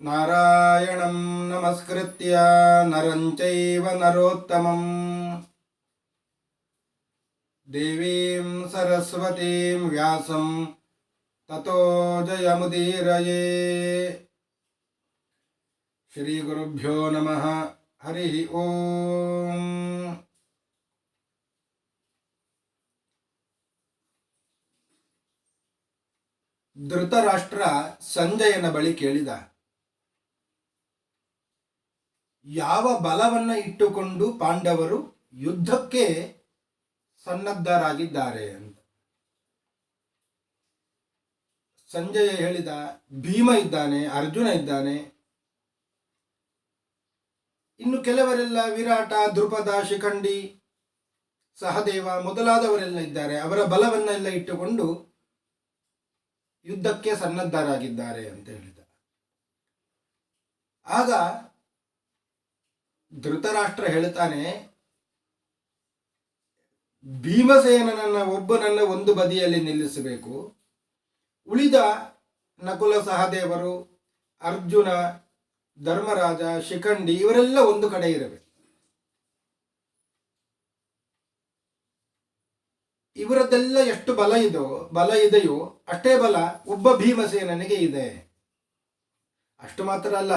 नारायणं नमस्कृत्य नरं चैव नरोत्तमम् देवीं सरस्वतीं व्यासं ततो जयमुदीरये श्रीगुरुभ्यो नमः हरिः ओम् ಧೃತರಾಷ್ಟ್ರ ಸಂಜಯನ ಬಳಿ ಕೇಳಿದ ಯಾವ ಬಲವನ್ನ ಇಟ್ಟುಕೊಂಡು ಪಾಂಡವರು ಯುದ್ಧಕ್ಕೆ ಸನ್ನದ್ಧರಾಗಿದ್ದಾರೆ ಅಂತ. ಸಂಜಯ ಹೇಳಿದ, ಭೀಮ ಇದ್ದಾನೆ, ಅರ್ಜುನ ಇದ್ದಾನೆ. ಇನ್ನು ಕೆಲವರೆಲ್ಲ ವಿರಾಟ, ಧ್ರುಪದ, ಶಿಖಂಡಿ, ಸಹದೇವ ಮೊದಲಾದವರೆಲ್ಲ ಇದ್ದಾರೆ. ಅವರ ಬಲವನ್ನೆಲ್ಲ ಇಟ್ಟುಕೊಂಡು ಯುದ್ಧಕ್ಕೆ ಸನ್ನದ್ಧರಾಗಿದ್ದಾರೆ ಅಂತ ಹೇಳಿದ. ಆಗ ಧೃತರಾಷ್ಟ್ರ ಹೇಳ್ತಾನೆ, ಭೀಮಸೇನನನ್ನ ಒಬ್ಬನನ್ನ ಒಂದು ಬದಿಯಲ್ಲಿ ನಿಲ್ಲಿಸಬೇಕು. ಉಳಿದ ನಕುಲ ಸಹದೇವರು, ಅರ್ಜುನ, ಧರ್ಮರಾಜ, ಶಿಖಂಡಿ ಇವರೆಲ್ಲ ಒಂದು ಕಡೆ ಇರಬೇಕು. ಇವರದೆಲ್ಲ ಎಷ್ಟು ಬಲ ಇದೋ, ಬಲ ಇದೆಯೋ ಅಷ್ಟೇ ಬಲ ಒಬ್ಬ ಭೀಮಸೇನನಿಗೆ ಇದೆ. ಅಷ್ಟು ಮಾತ್ರ ಅಲ್ಲ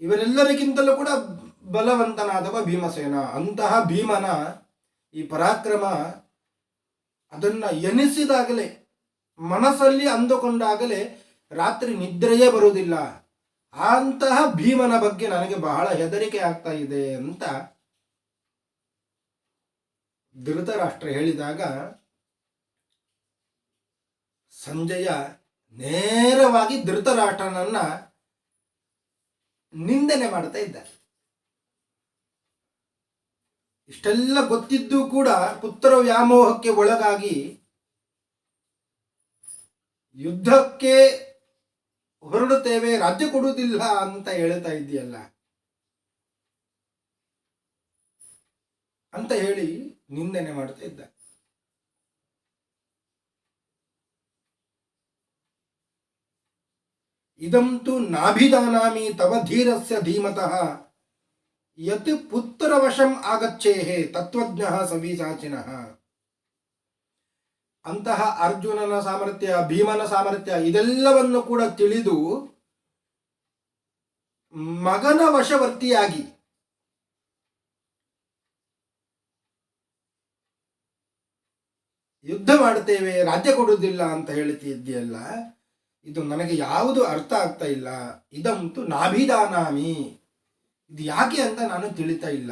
ಇವರೆಲ್ಲರಿಗಿಂತಲೂ ಕೂಡ ಬಲವಂತನಾದವ ಭೀಮಸೇನ, ಅಂತಹ ಭೀಮನ ಈ ಪರಾಕ್ರಮ ಅದನ್ನ ಎನಿಸಿದಾಗಲೇ, ಮನಸ್ಸಲ್ಲಿ ಅಂದುಕೊಂಡಾಗಲೇ ರಾತ್ರಿ ನಿದ್ರೆಯೇ ಬರುವುದಿಲ್ಲ. ಅಂತಹ ಭೀಮನ ಬಗ್ಗೆ ನನಗೆ ಬಹಳ ಹೆದರಿಕೆ ಆಗ್ತಾ ಇದೆ ಅಂತ ಧೃತರಾಷ್ಟ್ರ ಹೇಳಿದಾಗ, ಸಂಜಯ ನೇರವಾಗಿ ಧೃತರಾಷ್ಟ್ರನನ್ನ ನಿಂದನೆ ಮಾಡ್ತಾ ಇದ್ದಾರೆ ಇಷ್ಟೆಲ್ಲ ಗೊತ್ತಿದ್ದೂ ಕೂಡ ಪುತ್ರ ವ್ಯಾಮೋಹಕ್ಕೆ ಒಳಗಾಗಿ ಯುದ್ಧಕ್ಕೆ ಹೊರಡುತ್ತೇವೆ, ರಾಜ್ಯ ಕೊಡುವುದಿಲ್ಲ ಅಂತ ಹೇಳ್ತಾ ಇದೆಯಲ್ಲ ಅಂತ ಹೇಳಿ ನಿಂದನೆ ಮಾಡ್ತಾ ಇದ್ದ. ಇದಂತೂ ನಾಭಿದಾನಾಮಿ ತವ ಧೀರಸ್ಯ ಧೀಮತಃ. ಯತ್ ಪುತ್ರವಶಂ ಆಗಚ್ಚೇಹೆ ತತ್ವಜ್ಞ ಸವಿಚಾಚಿನ ಅಂತಹ ಅರ್ಜುನನ ಸಾಮರ್ಥ್ಯ, ಭೀಮನ ಸಾಮರ್ಥ್ಯ ಇದೆಲ್ಲವನ್ನು ಕೂಡ ತಿಳಿದು ಮಗನ ವಶವರ್ತಿಯಾಗಿ ಯುದ್ಧ ಮಾಡುತ್ತೇವೆ, ರಾಜ್ಯ ಕೊಡುವುದಿಲ್ಲ ಅಂತ ಹೇಳ್ತಿದ್ದೀಯಲ್ಲ. ಇದು ನನಗೆ ಯಾವುದು ಅರ್ಥ ಆಗ್ತಾ ಇಲ್ಲ. ಇದಂತೂ ನಾಭಿದಾನಾಮಿ. ಇದು ಯಾಕೆ ಅಂತ ನಾನು ತಿಳಿತಾ ಇಲ್ಲ.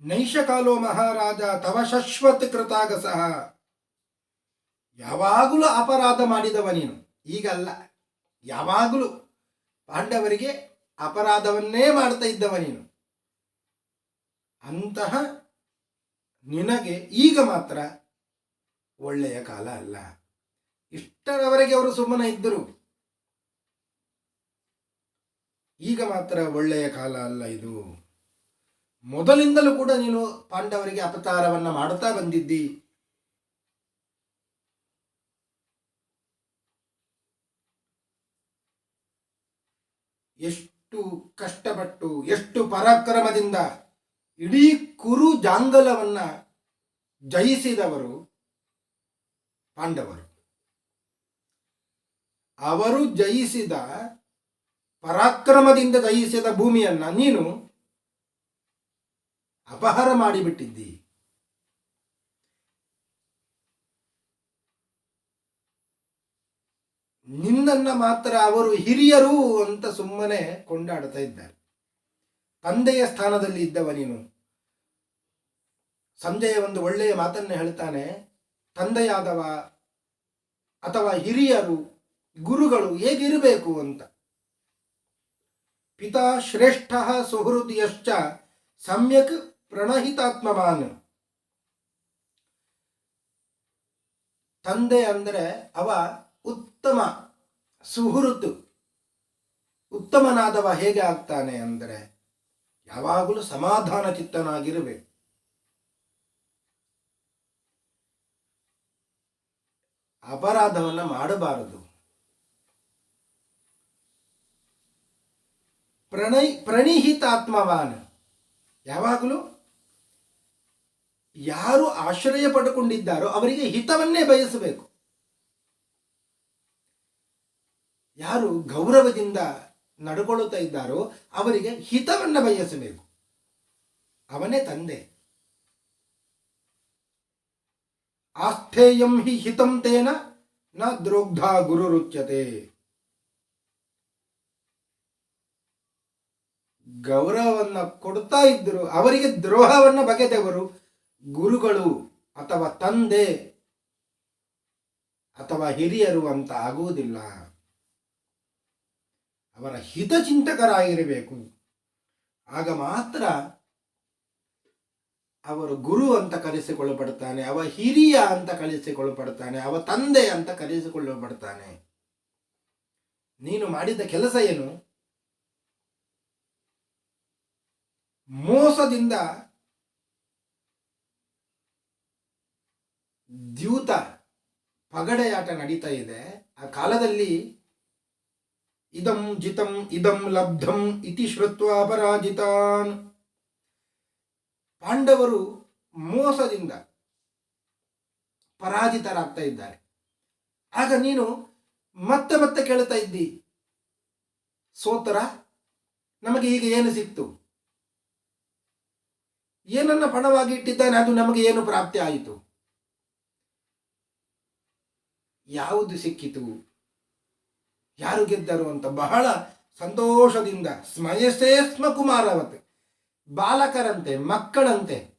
ನೈಷಕಾಲೋ ಮಹಾರಾಜ, ತವ ಶಶ್ವತ್ ಕೃತಾಗಸಃ. ಯಾವಾಗಲೂ ಅಪರಾಧ ಮಾಡಿದವ ನೀನು. ಈಗಲ್ಲ, ಯಾವಾಗಲೂ ಪಾಂಡವರಿಗೆ ಅಪರಾಧವನ್ನೇ ಮಾಡ್ತಾ ಇದ್ದವ ನೀನು. ಅಂತಹ ನಿನಗೆ ಈಗ ಮಾತ್ರ ಒಳ್ಳೆಯ ಕಾಲ ಅಲ್ಲ. ಇಷ್ಟರವರೆಗೆ ಅವರು ಸುಮ್ಮನೆ ಇದ್ದರು. ಈಗ ಮಾತ್ರ ಒಳ್ಳೆಯ ಕಾಲ ಅಲ್ಲ ಇದು. ಮೊದಲಿಂದಲೂ ಕೂಡ ನೀನು ಪಾಂಡವರಿಗೆ ಅಪಚಾರವನ್ನ ಮಾಡುತ್ತಾ ಬಂದಿದ್ದಿ. ಎಷ್ಟು ಕಷ್ಟಪಟ್ಟು, ಎಷ್ಟು ಪರಾಕ್ರಮದಿಂದ ಇಡೀ ಕುರು ಜಾಂಗಲವನ್ನ ಜಯಿಸಿದವರು ಪಾಂಡವರು. ಅವರು ಜಯಿಸಿದ ಪರಾಕ್ರಮದಿಂದ ಜಯಿಸಿದ ಭೂಮಿಯನ್ನ ನೀನು ಅಪಹಾರ ಮಾಡಿಬಿಟ್ಟಿದ್ದಿ. ನಿನ್ನನ್ನ ಮಾತ್ರ ಅವರು ಹಿರಿಯರು ಅಂತ ಸುಮ್ಮನೆ ಕೊಂಡಾಡ್ತಾ ಇದ್ದಾರೆ. ತಂದೆಯ ಸ್ಥಾನದಲ್ಲಿ ಇದ್ದವ ನೀನು. ಸಂಜೆಯ ಒಂದು ಒಳ್ಳೆಯ ಮಾತನ್ನು ಹೇಳ್ತಾನೆ, ತಂದೆಯಾದವ ಅಥವಾ ಹಿರಿಯರು, ಗುರುಗಳು ಹೇಗಿರಬೇಕು ಅಂತ. ಪಿತಾ ಶ್ರೇಷ್ಠ ಸುಹೃತಿಯಶ್ಚ ಸಮ್ಯಕ್ ಪ್ರಣಹಿತಾತ್ಮವಾನ್ ತಂದೆ ಅಂದರೆ ಅವ ಉತ್ತಮ ಸುಹೃತ್. ಉತ್ತಮನಾದವ ಹೇಗೆ ಆಗ್ತಾನೆ ಅಂದರೆ ಯಾವಾಗಲೂ ಸಮಾಧಾನ ಚಿತ್ತನಾಗಿರಬೇಕು. ಅಪರಾಧವನ್ನ ಮಾಡಬಾರದು. ಪ್ರಣಯ್, ಪ್ರಣಿಹಿತಾತ್ಮವಾನ. ಯಾವಾಗಲೂ ಯಾರು ಆಶ್ರಯ ಪಡ್ಕೊಂಡಿದ್ದಾರೋ ಅವರಿಗೆ ಹಿತವನ್ನೇ ಬಯಸಬೇಕು. ಯಾರು ಗೌರವದಿಂದ ನಡ್ಕೊಳ್ಳುತ್ತಾ ಇದ್ದಾರೋ ಅವರಿಗೆ ಹಿತವನ್ನ ಬಯಸಬೇಕು. ಅವನೇ ತಂದೆ. ಆಸ್ಥೇಯಂ ಹಿ ಹಿತಂ ತೇನ ನ ದ್ರೋಗ್ಧ ಗುರುರುಚ್ಯತೆ ಗೌರವವನ್ನ ಕೊಡ್ತಾ ಇದ್ರು ಅವರಿಗೆ ದ್ರೋಹವನ್ನ ಬಗೆದವರು ಗುರುಗಳು ಅಥವಾ ತಂದೆ ಅಥವಾ ಹಿರಿಯರು ಅಂತ ಆಗುವುದಿಲ್ಲ. ಅವರ ಹಿತಚಿಂತಕರಾಗಿರಬೇಕು. ಆಗ ಮಾತ್ರ ಅವರು ಗುರು ಅಂತ ಕರೆಸಿಕೊಳ್ಳಲ್ಪಡ್ತಾನೆ, ಅವ ಹಿರಿಯ ಅಂತ ಕರೆಸಿಕೊಳ್ಳಲ್ಪಡ್ತಾನೆ, ಅವ ತಂದೆ ಅಂತ ಕರೆಸಿಕೊಳ್ಳಲ್ಪಡ್ತಾನೆ. ನೀನು ಮಾಡಿದ ಕೆಲಸ ಏನು? ಮೋಸದಿಂದ ದ್ಯೂತ ಪಗಡೆಯಾಟ ನಡೀತಾ ಇದೆ. ಆ ಕಾಲದಲ್ಲಿ ಇದಂ ಜಿತಂ ಇದಂ ಲಬ್ಧಂ ಇತಿ ಶ್ರುತ್ವ ಅಪರಾಜಿತಾನ್ ಪಾಂಡವರು ಮೋಸದಿಂದ ಪರಾಜಿತರಾಗ್ತಾ ಇದ್ದಾರೆ। ಆಗ ನೀನು ಮತ್ತೆ ಮತ್ತೆ ಕೇಳ್ತಾ ಇದ್ದಿ, ಸೋತರ, ನಮಗೆ ಈಗ ಏನು ಸಿಕ್ತು? ಏನನ್ನ ಪಣವಾಗಿ ಇಟ್ಟಿದ್ದಾನೆ, ಅದು ನಮಗೆ ಏನು ಪ್ರಾಪ್ತಿ ಆಯಿತು? ಯಾವುದು ಸಿಕ್ಕಿತು? ಯಾರು ಗೆದ್ದರು ಅಂತ ಬಹಳ ಸಂತೋಷದಿಂದ, ಸ್ಮಯಸೇ ಸ್ಮ ಕುಮಾರವತೆ, ಬಾಲಕರಂತೆ, ಮಕ್ಕಳಂತೆ.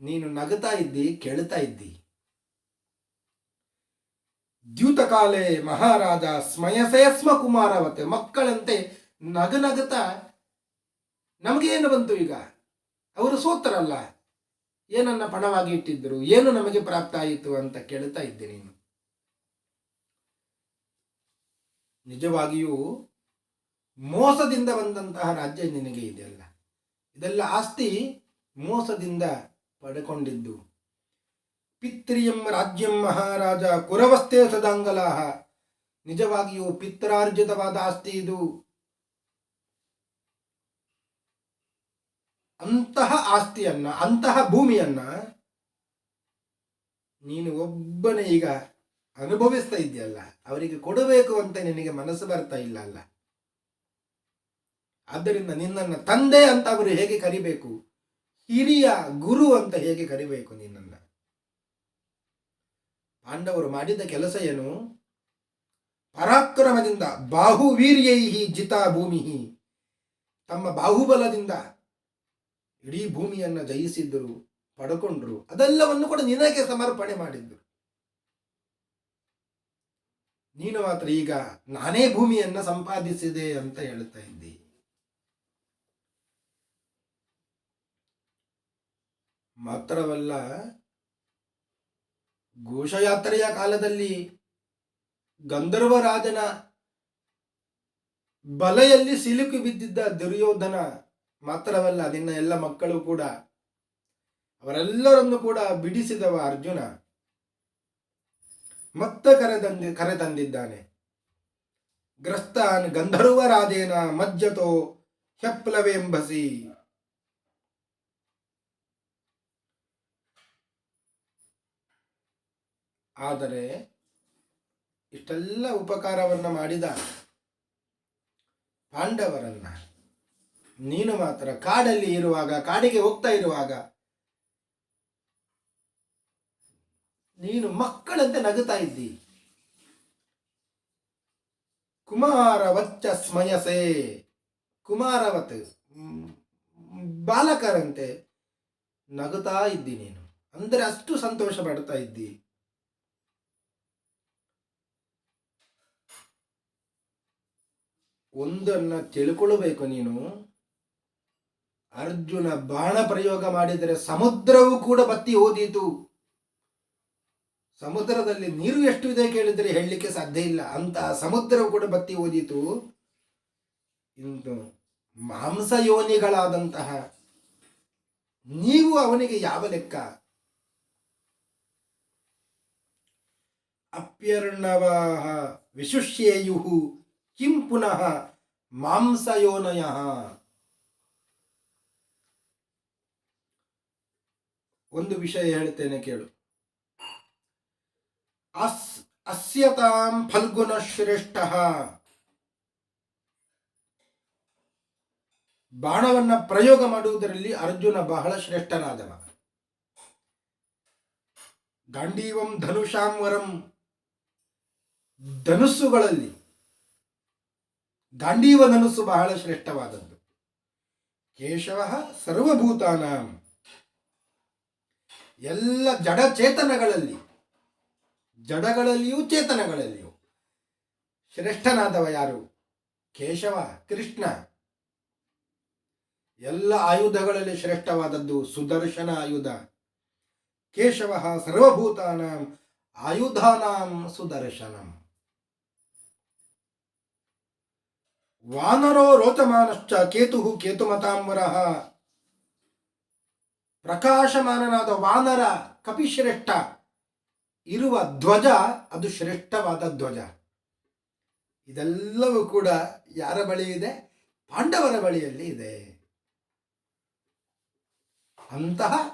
ನೀನು ನಗುತ್ತಾ ಇದ್ದಿ, ಕೇಳ್ತಾ ಇದ್ದಿ. ದ್ಯೂತಕಾಲೇ ಮಹಾರಾಜ, ಸ್ಮಯಸೇ ಸ್ಮ ಕುಮಾರವತೆ, ಮಕ್ಕಳಂತೆ ನಗು ನಗುತ್ತಾ. ನಮಗೇನು ಬಂತು ಈಗ? ಅವರು ಸೋತರಲ್ಲ. ಏನನ್ನ ಪಣವಾಗಿ ಇಟ್ಟಿದ್ರು ಏನು ನಮಗೆ ಪ್ರಾಪ್ತ ಆಯಿತು ಅಂತ ಕೇಳ್ತಾ ಇದ್ದೆ ನೀನು. ನಿಜವಾಗಿಯೂ ಮೋಸದಿಂದ ಬಂದಂತಹ ರಾಜ್ಯ ನಿನಗೆ ಇದೆಯಲ್ಲ ಇದೆಲ್ಲ ಆಸ್ತಿ ಮೋಸದಿಂದ ಪಡೆಕೊಂಡಿದ್ದು. ಪಿತ್ರಿಯಂ ರಾಜ್ಯಂ ಮಹಾರಾಜ ಕುರವಸ್ಥೆ ಸದಾಂಗಲಾಹ. ನಿಜವಾಗಿಯೂ ಪಿತ್ರಾರ್ಜಿತವಾದ ಆಸ್ತಿ ಇದು. ಅಂತಹ ಆಸ್ತಿಯನ್ನ, ಅಂತಹ ಭೂಮಿಯನ್ನ ನೀನು ಒಬ್ಬನೇ ಈಗ ಅನುಭವಿಸ್ತಾ ಇದೆಯಲ್ಲ ಅವರಿಗೆ ಕೊಡಬೇಕು ಅಂತ ನಿನಗೆ ಮನಸ್ಸು ಬರ್ತಾ ಇಲ್ಲ ಅಲ್ಲ? ಆದ್ದರಿಂದ ನಿನ್ನನ್ನು ತಂದೆ ಅಂತ ಅವರು ಹೇಗೆ ಕರಿಬೇಕು? ಹಿರಿಯ ಗುರು ಅಂತ ಹೇಗೆ ಕರಿಬೇಕು ನಿನ್ನನ್ನು? ಪಾಂಡವರು ಮಾಡಿದ ಕೆಲಸ ಏನು? ಪರಾಕ್ರಮದಿಂದ ಬಾಹುವೀರ್ಯೈಹಿ ಜಿತಾ ಭೂಮಿ ತಮ್ಮ ಬಾಹುಬಲದಿಂದ ಇಡೀ ಭೂಮಿಯನ್ನು ಜಯಿಸಿದ್ದರು, ಪಡ್ಕೊಂಡ್ರು, ಅದೆಲ್ಲವನ್ನು ಕೂಡ ನಿನಗೆ ಸಮರ್ಪಣೆ ಮಾಡಿದ್ರು. ನೀನು ಮಾತ್ರ ಈಗ ನಾನೇ ಭೂಮಿಯನ್ನ ಸಂಪಾದಿಸಿದೆ ಅಂತ ಹೇಳ್ತಾ ಇದ್ದಿ. ಮಾತ್ರವಲ್ಲ, ಘೋಷಯಾತ್ರೆಯ ಕಾಲದಲ್ಲಿ ಗಂಧರ್ವ ರಾಜನ ಬಲೆಯಲ್ಲಿ ಸಿಲುಕಿ ಬಿದ್ದಿದ್ದ ದುರ್ಯೋಧನ ಮಾತ್ರವಲ್ಲ, ನಿನ್ನ ಎಲ್ಲ ಮಕ್ಕಳು ಕೂಡ, ಅವರೆಲ್ಲರನ್ನು ಕೂಡ ಬಿಡಿಸಿದವ ಅರ್ಜುನ. ಮತ್ತೆ ತಂದಿದ್ದಾನೆ. ಕರೆತಂದಿದ್ದಾನೆ ಗ್ರಸ್ತಾನ್ ಗಂಧರ್ವರಾಧೇನ ಮಜ್ಜತೋ ಹೆಪ್ಲವೆಂಬಸಿ ಆದರೆ ಇಷ್ಟೆಲ್ಲ ಉಪಕಾರವನ್ನ ಮಾಡಿದ ಪಾಂಡವರನ್ನ ನೀನು ಮಾತ್ರ ಕಾಡಲ್ಲಿ ಇರುವಾಗ, ಕಾಡಿಗೆ ಹೋಗ್ತಾ ಇರುವಾಗ ನೀನು ಮಕ್ಕಳಂತೆ ನಗುತ್ತಾ ಇದ್ದಿ. ಕುಮಾರವಚ್ಚ ಸ್ಮಯಸೆ ಕುಮಾರವತ್ ಬಾಲಕರಂತೆ ನಗುತ್ತಾ ಇದ್ದಿ ನೀನು. ಅಂದರೆ ಅಷ್ಟು ಸಂತೋಷ ಪಡ್ತಾ ಇದ್ದಿ. ಒಂದನ್ನು ತಿಳ್ಕೊಳ್ಬೇಕು ನೀನು. ಅರ್ಜುನ ಬಾಣ ಪ್ರಯೋಗ ಮಾಡಿದರೆ ಸಮುದ್ರವೂ ಕೂಡ ಬತ್ತಿ ಓದೀತು ಸಮುದ್ರದಲ್ಲಿ ನೀರು ಎಷ್ಟು ಇದೆ ಕೇಳಿದರೆ ಹೇಳಲಿಕ್ಕೆ ಸಾಧ್ಯ ಇಲ್ಲ. ಅಂತ ಸಮುದ್ರವು ಕೂಡ ಬತ್ತಿ ಓದಿತು. ಇಂದು ಮಾಂಸ ಯೋನಿಗಳಾದಂತಹ ನೀವು ಅವನಿಗೆ ಯಾವ ಲೆಕ್ಕ? ಅಪ್ಯರ್ಣವಾಹ ವಿಶುಷ್ಯೇಯು ಕಿಂ ಪುನಃ ಮಾಂಸಯೋನಯ ಒಂದು ವಿಷಯ ಹೇಳ್ತೇನೆ ಕೇಳು. ಅಸ್, ಅಸ್ಯತಾಂ ಫಲ್ಗುಣ ಶ್ರೇಷ್ಠ ಬಾಣವನ್ನ ಪ್ರಯೋಗ ಮಾಡುವುದರಲ್ಲಿ ಅರ್ಜುನ ಬಹಳ ಶ್ರೇಷ್ಠನಾದವ. ಗಾಂಡೀವಂ ಧನುಷಾಂವರಂ ಧನುಸ್ಸುಗಳಲ್ಲಿ ಗಾಂಡೀವ ಧನುಸ್ಸು ಬಹಳ ಶ್ರೇಷ್ಠವಾದದ್ದು. ಕೇಶವ ಸರ್ವಭೂತಾನಾಂ. ಎಲ್ಲ ಜಡಚೇತನಗಳಲ್ಲಿ ಜಡಗಳಲ್ಲಿಯೂ ಚೇತನಗಳಲ್ಲಿಯೂ. ಶ್ರೇಷ್ಠನಾದವ ಯಾರು? ಕೇಶವ, ಕೃಷ್ಣ. ಎಲ್ಲ ಆಯುಧಗಳಲ್ಲಿ ಶ್ರೇಷ್ಠವಾದದ್ದು ಸುದರ್ಶನ ಆಯುಧ. ಕೇಶವ ಸರ್ವಭೂತಾನಾಂ ಆಯುಧಾನಾಂ ಸುದರ್ಶನಂ. ವಾನರೋ ರೋಚಮಾನಶ್ಚ ಕೇತು ಕೇತುಮತಾಂಬರಃ ಪ್ರಕಾಶಮಾನನಾದ ವಾನರ ಕಪಿಶ್ರೇಷ್ಠ. ಇರುವ ಧ್ವಜ ಅದು ಶ್ರೇಷ್ಠವಾದ ಧ್ವಜ. ಇದೆಲ್ಲವೂ ಕೂಡ ಯಾರ ಬಳಿ ಇದೆ? ಪಾಂಡವರ ಬಳಿಯಲ್ಲಿ ಇದೆ. ಅಂತಹ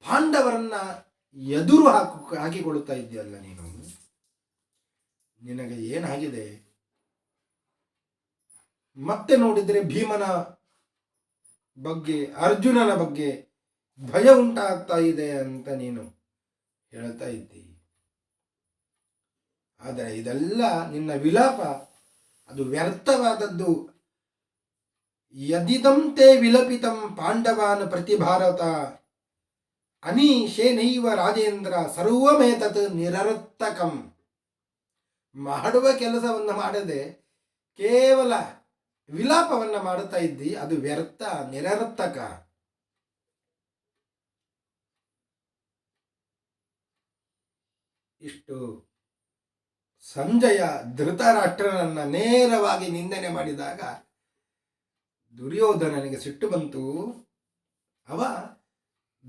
ಪಾಂಡವರನ್ನ ಎದುರು ಹಾಕು, ಹಾಕಿಕೊಳ್ಳುತ್ತಾ ಇದೆಯಲ್ಲ ನೀನು? ನಿನಗೆ ಏನಾಗಿದೆ ಮತ್ತೆ ನೋಡಿದರೆ ಭೀಮನ ಬಗ್ಗೆ, ಅರ್ಜುನನ ಬಗ್ಗೆ ಭಯ ಉಂಟಾಗ್ತಾ ಇದೆ ಅಂತ ನೀನು. ಹೇಳ್ತಾ ಇದ್ದಿ. ಆದರೆ ಇದೆಲ್ಲ ನಿನ್ನ ವಿಲಾಪ, ಅದು ವ್ಯರ್ಥವಾದದ್ದು. ಯದಿದಂತೆ ವಿಲಪಿತಂ ಪಾಂಡವಾನ್ ಪ್ರತಿಭಾರತ, ಅನೀಶೇನೈವ ರಾಜೇಂದ್ರ ಸರ್ವಮೇತತ್ ನಿರರ್ಥಕಂ. ಮಾಡುವ ಕೆಲಸವನ್ನು ಮಾಡದೆ ಕೇವಲ ವಿಲಾಪವನ್ನು ಮಾಡುತ್ತಾ ಇದ್ದಿ, ಅದು ವ್ಯರ್ಥ, ನಿರರ್ಥಕ. ಇಷ್ಟು ಸಂಜಯ ಧೃತರಾಷ್ಟ್ರನನ್ನು ನೇರವಾಗಿ ನಿಂದನೆ ಮಾಡಿದಾಗ ದುರ್ಯೋಧನನಿಗೆ ಸಿಟ್ಟು ಬಂತು. ಅವ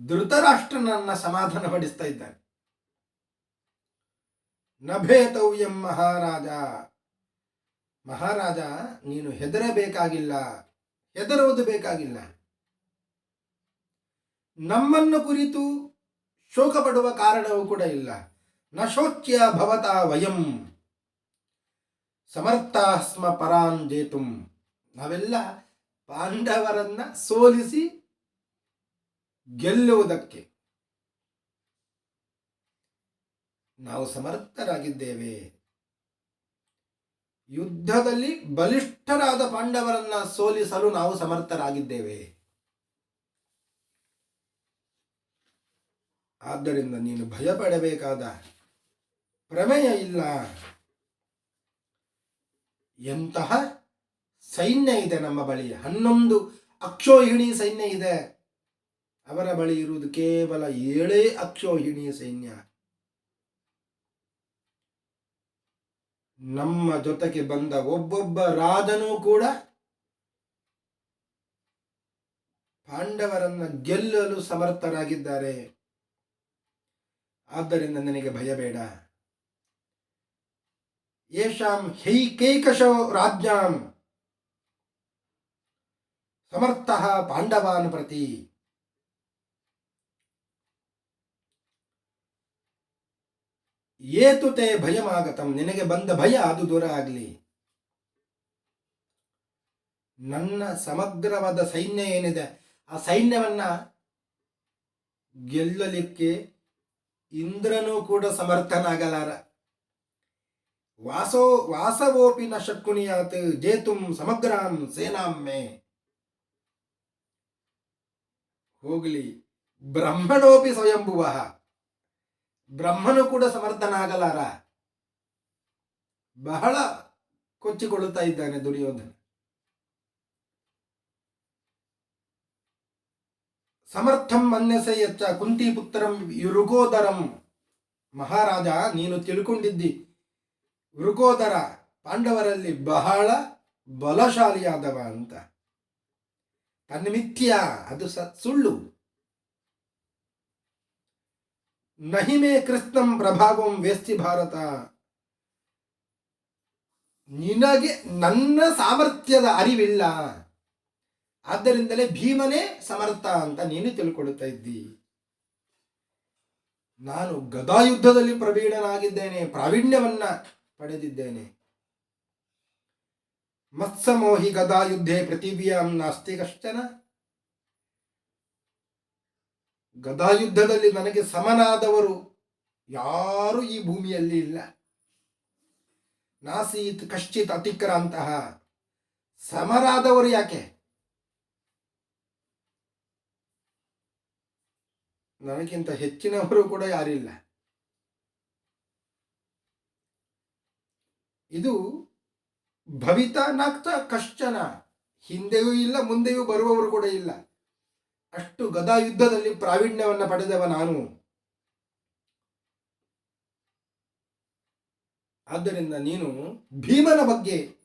ಧೃತರಾಷ್ಟ್ರನನ್ನ ಸಮಾಧಾನ ಪಡಿಸ್ತಾ ಇದ್ದಾನೆ. ನಭೇತವ್ಯಂ ಮಹಾರಾಜ. ಮಹಾರಾಜ, ನೀನು ಹೆದರಬೇಕಾಗಿಲ್ಲ. ಹೆದರುವುದು ಬೇಕಾಗಿಲ್ಲ. ನಮ್ಮನ್ನು ಕುರಿತು ಶೋಕ ಪಡುವ ಕಾರಣವೂ ಕೂಡ ಇಲ್ಲ. ನ ಭವತ ವಯಂ. ಸಮರ್ಥ ಸ್ಮ ಪರಾನ್ ನಾವೆಲ್ಲ ಪಾಂಡವರನ್ನ ಸೋಲಿಸಿ ಗೆಲ್ಲುವುದಕ್ಕೆ. ನಾವು ಸಮರ್ಥರಾಗಿದ್ದೇವೆ. ಯುದ್ಧದಲ್ಲಿ ಬಲಿಷ್ಠರಾದ ಪಾಂಡವರನ್ನ ಸೋಲಿಸಲು ನಾವು ಸಮರ್ಥರಾಗಿದ್ದೇವೆ. ಆದ್ದರಿಂದ ನೀನು ಭಯಪಡಬೇಕಾದ ಪ್ರಮೇಯ ಇಲ್ಲ. ಎಂತಹ ಸೈನ್ಯ ಇದೆ ನಮ್ಮ ಬಳಿ? ಹನ್ನೊಂದು ಅಕ್ಷೋಹಿಣಿ ಸೈನ್ಯ ಇದೆ. ಅವರ ಬಳಿ ಇರುವುದು ಕೇವಲ ಏಳೇ ಅಕ್ಷೋಹಿಣಿ ಸೈನ್ಯ. ನಮ್ಮ ಜೊತೆಗೆ ಬಂದ ಒಬ್ಬೊಬ್ಬ ರಾಜನೂ ಕೂಡ ಪಾಂಡವರನ್ನ ಗೆಲ್ಲಲು ಸಮರ್ಥರಾಗಿದ್ದಾರೆ. ಆದ್ದರಿಂದ ನನಗೆ ಭಯ ಬೇಡ. ಯೇಷಾಂ ಹೈಕೈಕಶೋ ರಾಜ್ಯಾಂ ಸಮರ್ಥ ಪಾಂಡವಾನ್ ಪ್ರತಿ. ಏತು ತೇ ಭಯಮಾಗತಂ, ನಿನಗೆ ಬಂದ ಭಯ ಅದು ದೂರ ಆಗಲಿ. ನನ್ನ ಸಮಗ್ರವಾದ ಸೈನ್ಯ ಏನಿದೆ, ಆ ಸೈನ್ಯವನ್ನ ಗೆಲ್ಲಲಿಕ್ಕೆ ಇಂದ್ರನೂ ಕೂಡ ಸಮರ್ಥನಾಗಲಾರ. ವಾಸೋ ವಾಸವೋಪಿ ನ ಶಕ್ಕುನಿಯಾತ್ ಜೇತುಂ ಸಮಗ್ರಾಂ ಸೇನಾಮ್ಮೆ ಹೋಗಲಿ. ಬ್ರಹ್ಮಣೋಪಿ ಸ್ವಯಂಭುವ. ಬ್ರಹ್ಮನು ಕೂಡ ಸಮರ್ಥನಾಗಲಾರ. ಬಹಳ ಕೊಚ್ಚಿಕೊಳ್ಳುತ್ತಾ ಇದ್ದಾನೆ ದುರ್ಯೋಧನ. ಸಮರ್ಥಂ ಮನ್ಯಸೆ ಎಚ್ಚ ಕುಂತಿ ಪುತ್ರಂ ಯುರುಗೋದರಂ ಮಹಾರಾಜ, ನೀನು ತಿಳ್ಕೊಂಡಿದ್ದಿ. ವೃಕೋದರ ಪಾಂಡವರಲ್ಲಿ ಬಹಳ ಬಲಶಾಲಿಯಾದವ ಅಂತ. ತನ್ನಿಮಿತ್ಯ ಅದು ಸತ್ ಸುಳ್ಳು. ನಹಿಮೆ ಕೃಷ್ಣಂ ಪ್ರಭಾವಂ ವೇಸ್ತಿ ಭಾರತ. ನಿನಗೆ ನನ್ನ ಸಾಮರ್ಥ್ಯದ ಅರಿವಿಲ್ಲ. ಆದ್ದರಿಂದಲೇ ಭೀಮನೇ ಸಮರ್ಥ ಅಂತ ನೀನು ತಿಳ್ಕೊಳ್ಳುತ್ತಾ ಇದ್ದಿ. ನಾನು ಗದಾಯುದ್ಧದಲ್ಲಿ ಪ್ರವೀಣನಾಗಿದ್ದೇನೆ. ಪ್ರಾವೀಣ್ಯವನ್ನ ಪಡೆದಿದ್ದೇನೆ. ಮತ್ಸಮೋಹಿ ಗದಾಯುದ್ಧೆ ಪೃಥಿವ್ಯಾಂ ನಾಸ್ತಿ ಕಷ್ಟನ ಗದಾಯುದ್ಧದಲ್ಲಿ ನನಗೆ ಸಮನಾದವರು ಯಾರು ಈ ಭೂಮಿಯಲ್ಲಿ ಇಲ್ಲ. ನಾಸೀತ್ ಕಶ್ಚಿತ್ ಅತಿಕ್ರಾಂತಹ ಸಮರಾದವರು ಯಾಕೆ? ನನಗಿಂತ ಹೆಚ್ಚಿನವರು ಕೂಡ ಯಾರಿಲ್ಲ. ಇದು ಭವಿತ ನಾಕ್ತ ಕಶ್ಚನ. ಹಿಂದೆಯೂ ಇಲ್ಲ, ಮುಂದೆಯೂ ಬರುವವರು ಕೂಡ ಇಲ್ಲ. ಅಷ್ಟು ಗದಾ ಯುದ್ಧದಲ್ಲಿ ಪ್ರಾವೀಣ್ಯವನ್ನು ಪಡೆದವ ನಾನು. ಆದ್ದರಿಂದ ನೀನು ಭೀಮನ ಬಗ್ಗೆ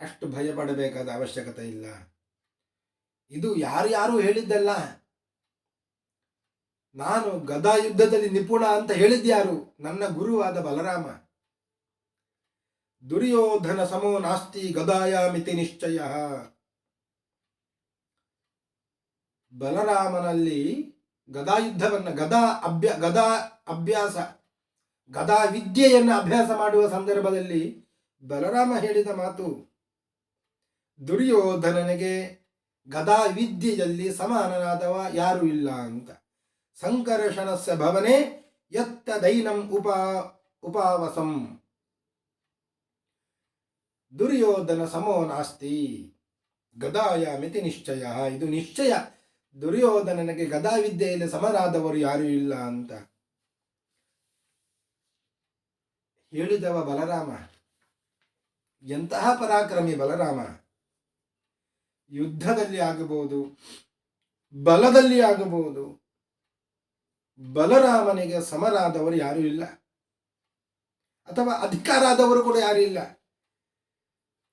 ಅಷ್ಟು ಭಯ ಪಡಬೇಕಾದ ಅವಶ್ಯಕತೆ ಇಲ್ಲ. ಇದು ಯಾರ್ಯಾರು ಹೇಳಿದ್ದಲ್ಲ? ನಾನು ಗದಾ ಯುದ್ಧದಲ್ಲಿ ನಿಪುಣ ಅಂತ ಹೇಳಿದ್ಯಾರು? ನನ್ನ ಗುರುವಾದ ಬಲರಾಮ. ದುರ್ಯೋಧನ ಸಮೋ ನಾಸ್ತಿ ಗದಾಯಾಮಿತಿ ನಿಶ್ಚಯ. ಬಲರಾಮನಲ್ಲಿ ಗದಾಯುದ್ಧವನ್ನು ಗದಾ ಅಭ್ಯ, ಗದಾ ಅಭ್ಯಾಸ, ಗದಾ ವಿದ್ಯೆಯನ್ನು ಅಭ್ಯಾಸ ಮಾಡುವ ಸಂದರ್ಭದಲ್ಲಿ ಬಲರಾಮ ಹೇಳಿದ ಮಾತು, ದುರ್ಯೋಧನನಿಗೆ ಗದಾ ವಿದ್ಯೆಯಲ್ಲಿ ಸಮಾನನಾದವ ಯಾರೂ ಇಲ್ಲ ಅಂತ. ಸಂಕರ್ಷಣಸ್ಯ ಭವನೆ ಯತ್ತ ದೈನಂ ಉಪ, ಉಪಾವಸಂ. ದುರ್ಯೋಧನ ಸಮೋ ನಾಸ್ತಿ. ಗದಾಯ ಮಿತಿ ನಿಶ್ಚಯ. ಇದು ನಿಶ್ಚಯ. ದುರ್ಯೋಧನನಿಗೆ ಗದಾ ವಿದ್ಯೆಯಲ್ಲಿ ಸಮರಾದವರು ಯಾರೂ ಇಲ್ಲ ಅಂತ. ಹೇಳಿದವ ಬಲರಾಮ. ಎಂತಹ ಪರಾಕ್ರಮಿ ಬಲರಾಮ. ಯುದ್ಧದಲ್ಲಿ ಆಗಬಹುದು, ಬಲದಲ್ಲಿ ಆಗಬಹುದು, ಬಲರಾಮನಿಗೆ ಸಮರಾದವರು ಯಾರೂ ಇಲ್ಲ. ಅಥವಾ ಅಧಿಕಾರಾದವರು ಕೂಡ ಯಾರೂ ಇಲ್ಲ.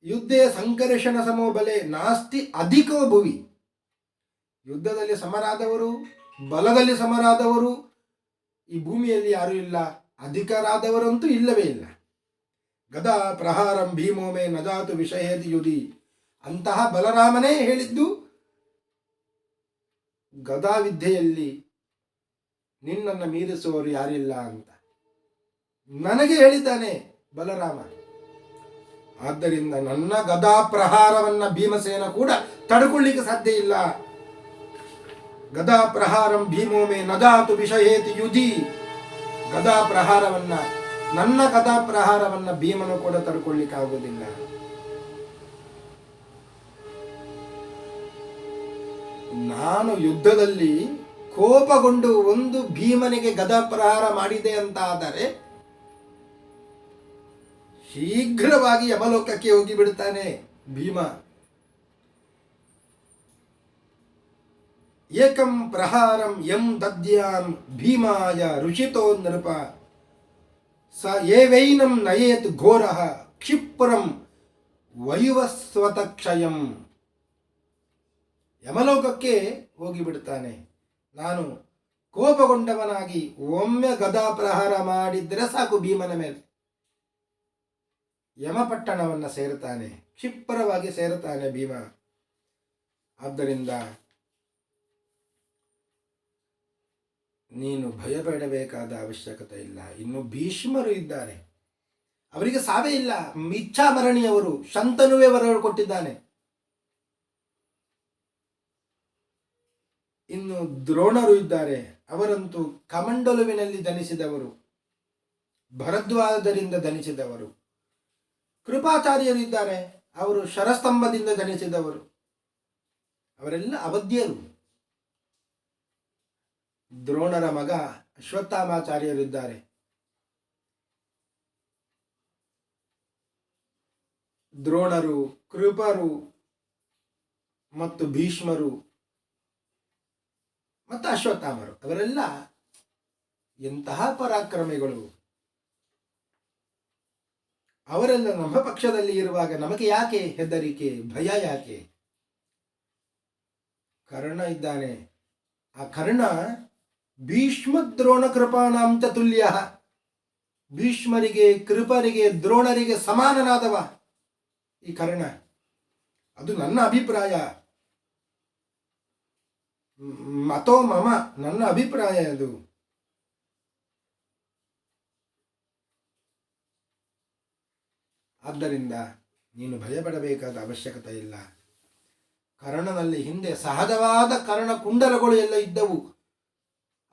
ಯುದ್ಧೇ ಸಂಕರ್ಷಣ ಸಮೋ ಬಲೆ ನಾಸ್ತಿ ಅಧಿಕೋ ಭುವಿ. ಯುದ್ಧದಲ್ಲಿ ಸಮರಾದವರು, ಬಲದಲ್ಲಿ ಸಮರಾದವರು, ಈ ಭೂಮಿಯಲ್ಲಿ ಯಾರೂ ಇಲ್ಲ, ಅಧಿಕರಾದವರಂತೂ ಇಲ್ಲವೇ ಇಲ್ಲ. ಗದಾ ಪ್ರಹಾರಂ ಭೀಮೋಮೆ ನಜಾತು ವಿಷಯದಿ ಯುಧಿ. ಅಂತಹ ಬಲರಾಮನೇ ಹೇಳಿದ್ದು, ಗದಾ ವಿದ್ಯೆಯಲ್ಲಿ ನಿನ್ನನ್ನು ಮೀರಿಸುವವರು ಯಾರಿಲ್ಲ ಅಂತ. ನನಗೆ ಹೇಳಿದ್ದಾನೆ ಬಲರಾಮ. ಆದ್ದರಿಂದ ನನ್ನ ಗದಾ ಪ್ರಹಾರವನ್ನ ಭೀಮಸೇನ ಕೂಡ ತಡ್ಕೊಳ್ಳಿಕ್ಕೆ ಸಾಧ್ಯ ಇಲ್ಲ. ಗದಾ ಪ್ರಹಾರಂ ಭೀಮೋಮೆ ನದಾತು ವಿಷಯೇತಿ ಯುಧಿ. ಗದಾ ಪ್ರಹಾರವನ್ನ ನನ್ನ ಗದಾ ಪ್ರಹಾರವನ್ನ ಭೀಮನು ಕೂಡ ತಡ್ಕೊಳ್ಳಿಕ್ಕೆ ಆಗುವುದಿಲ್ಲ. ನಾನು ಯುದ್ಧದಲ್ಲಿ ಕೋಪಗೊಂಡು ಒಂದು ಭೀಮನಿಗೆ ಗದಾ ಪ್ರಹಾರ ಮಾಡಿದೆ ಅಂತ ಆದರೆ ಶೀಘ್ರವಾಗಿ ಯಮಲೋಕಕ್ಕೆ ಹೋಗಿ ಬಿಡುತ್ತಾನೆ ಭೀಮ. ಏಕಂ ಪ್ರಹಾರಂ ಯಂ ದದ್ಯಾಂ ಭೀಮಾಯ ಋಷಿತೋ ನೃಪ. ಸ ಏವೈನಂ ನಯೇತ್ ಘೋರಃ ಕ್ಷಿಪ್ರಂ ವಯುವಸ್ವತಕ್ಷಯಂ. ಯಮಲೋಕಕ್ಕೆ ಹೋಗಿಬಿಡುತ್ತಾನೆ. ನಾನು ಕೋಪಗೊಂಡವನಾಗಿ ಒಮ್ಮೆ ಗದಾ ಪ್ರಹಾರ ಮಾಡಿದ್ರೆ ಸಾಕು ಭೀಮನ ಮೇಲೆ. ಯಮಪಟ್ಟಣವನ್ನು ಸೇರುತ್ತಾನೆ, ಕ್ಷಿಪ್ರವಾಗಿ ಸೇರುತ್ತಾನೆ ಭೀಮ. ಆದ್ದರಿಂದ ನೀನು ಭಯಪಡಬೇಕಾದ ಅವಶ್ಯಕತೆ ಇಲ್ಲ. ಇನ್ನು ಭೀಷ್ಮರು ಇದ್ದಾರೆ. ಅವರಿಗೆ ಸಾವೇ ಇಲ್ಲ. ಇಚ್ಛಾಮರಣಿಯವರು ಶಂತನುವೇ ವರವರು ಕೊಟ್ಟಿದ್ದಾನೆ. ಇನ್ನು ದ್ರೋಣರು ಇದ್ದಾರೆ. ಅವರಂತೂ ಕಮಂಡಲುವಿನಲ್ಲಿ ಧನಿಸಿದವರು ಭರದ್ವಾಜರಿಂದ ಧನಿಸಿದವರು ಕೃಪಾಚಾರ್ಯರು ಇದ್ದಾರೆ. ಅವರು ಶರಸ್ತಂಭದಿಂದ ಜನಿಸಿದವರು. ಅವರೆಲ್ಲ ಅವಧ್ಯರು. ದ್ರೋಣರ ಮಗ ಅಶ್ವತ್ಥಾಮಾಚಾರ್ಯರಿದ್ದಾರೆ ದ್ರೋಣರು, ಕೃಪರು ಮತ್ತು ಭೀಷ್ಮರು ಮತ್ತು ಅಶ್ವತ್ಥಾಮರು. ಅವರೆಲ್ಲ ಎಂತಹ ಪರಾಕ್ರಮಿಗಳು. ಅವರೆಲ್ಲ ನಮ್ಮ ಪಕ್ಷದಲ್ಲಿ ಇರುವಾಗ ನಮಗೆ ಯಾಕೆ ಹೆದರಿಕೆ, ಭಯ ಯಾಕೆ? ಕರ್ಣ ಇದ್ದಾನೆ. ಆ ಕರ್ಣ ಭೀಷ್ಮ ದ್ರೋಣ ಕೃಪಾಣಾಂಚ ತುಲ್ಯ. ಭೀಷ್ಮರಿಗೆ, ಕೃಪರಿಗೆ, ದ್ರೋಣರಿಗೆ ಸಮಾನನಾದವ ಈ ಕರ್ಣ. ಅದು ನನ್ನ ಅಭಿಪ್ರಾಯ. ಮತೋ ಮಮ, ನನ್ನ ಅಭಿಪ್ರಾಯ ಅದು. ಆದ್ದರಿಂದ ನೀನು ಭಯಪಡಬೇಕಾದ ಅವಶ್ಯಕತೆ ಇಲ್ಲ. ಕರ್ಣನಲ್ಲಿ ಹಿಂದೆ ಸಹಜವಾದ ಕರ್ಣ ಕುಂಡಲಗಳು ಎಲ್ಲ ಇದ್ದವು.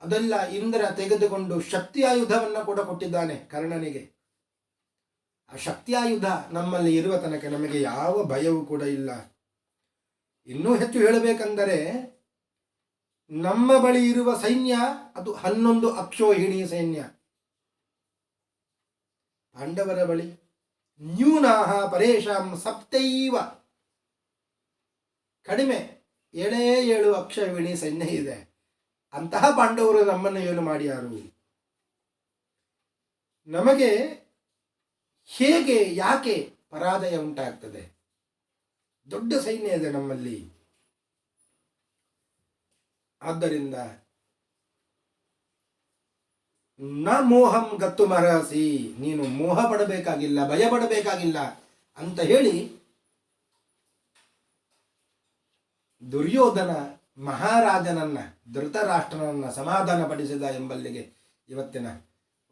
ಅದೆಲ್ಲ ಇಂದ್ರ ತೆಗೆದುಕೊಂಡು ಶಕ್ತಿಯಾಯುಧವನ್ನು ಕೂಡ ಕೊಟ್ಟಿದ್ದಾನೆ ಕರ್ಣನಿಗೆ. ಆ ಶಕ್ತಿಯಾಯುಧ ನಮ್ಮಲ್ಲಿ ಇರುವ ತನಕ ನಮಗೆ ಯಾವ ಭಯವೂ ಕೂಡ ಇಲ್ಲ. ಇನ್ನೂ ಹೆಚ್ಚು ಹೇಳಬೇಕೆಂದರೆ ನಮ್ಮ ಬಳಿ ಇರುವ ಸೈನ್ಯ ಅದು ಹನ್ನೊಂದು ಅಕ್ಷೋಹಿಣಿ ಸೈನ್ಯ. ಪಾಂಡವರ ಬಳಿ ನ್ಯೂನಾಹ ಪರೇಶಾಂ ಸಪ್ತೈವ. ಕಡಿಮೆ, ಏಳೇ ಏಳು ಅಕ್ಷವಿಣಿ ಸೈನ್ಯ ಇದೆ. ಅಂತಹ ಪಾಂಡವರು ನಮ್ಮನ್ನು ಏನು ಮಾಡ್ಯಾರು ನಮಗೆ ಹೇಗೆ, ಯಾಕೆ ಪರಾಜಯ ಉಂಟಾಗ್ತದೆ? ದೊಡ್ಡ ಸೈನ್ಯ ಇದೆ ನಮ್ಮಲ್ಲಿ. ಆದ್ದರಿಂದ ನ ಮೋಹಂ ಗತ್ತು ಮರಸಿ, ನೀನು ಮೋಹ ಪಡಬೇಕಾಗಿಲ್ಲ, ಭಯ ಪಡಬೇಕಾಗಿಲ್ಲ ಅಂತ ಹೇಳಿ ದುರ್ಯೋಧನ ಮಹಾರಾಜನನ್ನ, ಧೃತರಾಷ್ಟ್ರನನ್ನ ಸಮಾಧಾನ ಪಡಿಸಿದ ಎಂಬಲ್ಲಿಗೆ ಇವತ್ತಿನ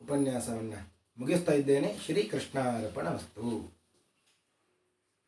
ಉಪನ್ಯಾಸವನ್ನು ಮುಗಿಸ್ತಾ ಇದ್ದೇನೆ. ಶ್ರೀಕೃಷ್ಣಾರ್ಪಣ ವಸ್ತು.